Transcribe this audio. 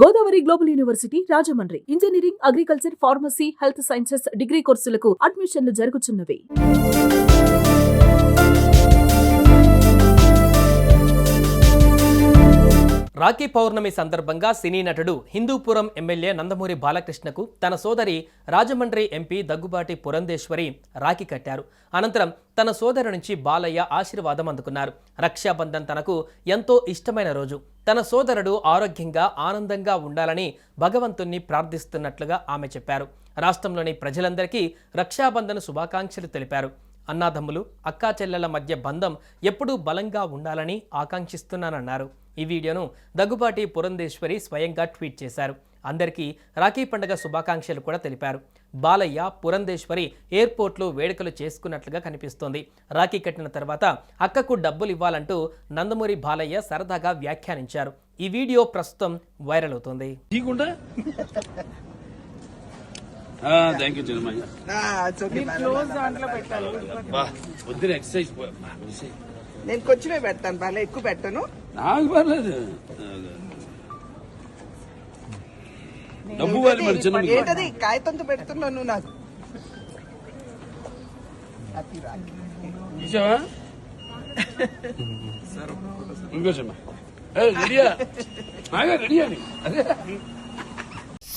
Godavari global university Rajahmundry. Engineering agriculture pharmacy health sciences degree కోర్సులకు అడ్మిషన్లు జరుగుతున్నవి. రాఖీ పౌర్ణమి సందర్భంగా సినీ నటుడు హిందూపురం ఎమ్మెల్యే నందమూరి బాలకృష్ణకు తన సోదరి రాజమండ్రి ఎంపీ దగ్గుబాటి పురంధేశ్వరి రాఖీ కట్టారు. అనంతరం తన సోదరు నుంచి బాలయ్య ఆశీర్వాదం అందుకున్నారు. రక్షాబంధన్ తనకు ఎంతో ఇష్టమైన రోజు. తన సోదరుడు ఆరోగ్యంగా ఆనందంగా ఉండాలని భగవంతుణ్ణి ప్రార్థిస్తున్నట్లుగా ఆమె చెప్పారు. రాష్ట్రంలోని ప్రజలందరికీ రక్షాబంధన శుభాకాంక్షలు తెలిపారు. అన్నాదమ్ములు అక్కా చెల్లెల మధ్య బంధం ఎప్పుడూ బలంగా ఉండాలని ఆకాంక్షిస్తున్నానన్నారు. ఈ వీడియోను దగ్గుబాటి పురంధేశ్వరి స్వయంగా ట్వీట్ చేశారు. అందరికీ రాఖీ పండుగ శుభాకాంక్షలు కూడా తెలిపారు. బాలయ్య పురంధేశ్వరి ఎయిర్పోర్ట్లో వేడుకలు చేసుకున్నట్లుగా కనిపిస్తోంది. రాఖీ కట్టిన తర్వాత అక్కకు డబ్బులు ఇవ్వాలంటూ నందమూరి బాలయ్య సరదాగా వ్యాఖ్యానించారు. ఈ వీడియో ప్రస్తుతం వైరల్ అవుతోంది. నేను కొంచెమే పెడతాను బాగా ఎక్కువ పెట్టను. నాకు పర్లేదు. డబ్బు వారి మరి చిన్న ఏంటది? కాగితంతో పెడుతున్నాను నాకు. ఇచ్చావా ఇంకో చిన్న ఏ, రెడీయా? రెడీయా? అదే.